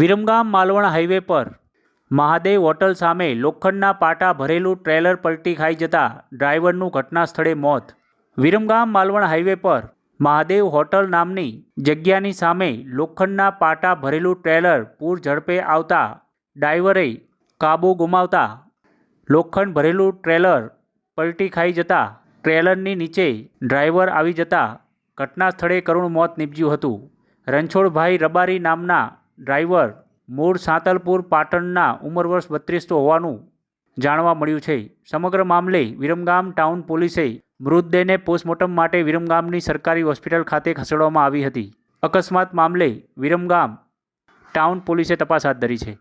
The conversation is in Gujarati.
વિરમગામ માલવણ હાઈવે પર મહાદેવ હોટલ સામે લોખંડના પાટા ભરેલું ટ્રેલર પલટી ખાઈ જતા ડ્રાઈવરનું ઘટના સ્થળે મોત. વિરમગામ માલવણ હાઈવે પર મહાદેવ હોટલ નામની જગ્યાની સામે લોખંડના પાટા ભરેલું ટ્રેલર પૂર ઝડપે આવતા ડ્રાઈવરે કાબુ ગુમાવતા લોખંડ ભરેલું ટ્રેલર પલટી ખાઈ જતા ટ્રેલરની નીચે ડ્રાઈવર આવી જતા ઘટના સ્થળે કરુણ મોત નીપજ્યું હતું. રણછોડભાઈ રબારી નામના ડ્રાઈવર મૂળ સાંતલપુર પાટણના ઉંમર વર્ષ બત્રીસનું હોવાનું જાણવા મળ્યું છે. સમગ્ર મામલે વિરમગામ ટાઉન પોલીસે મૃતદેહને પોસ્ટમોર્ટમ માટે વિરમગામની સરકારી હોસ્પિટલ ખાતે ખસેડવામાં આવી હતી. અકસ્માત મામલે વિરમગામ ટાઉન પોલીસે તપાસ હાથ ધરી છે.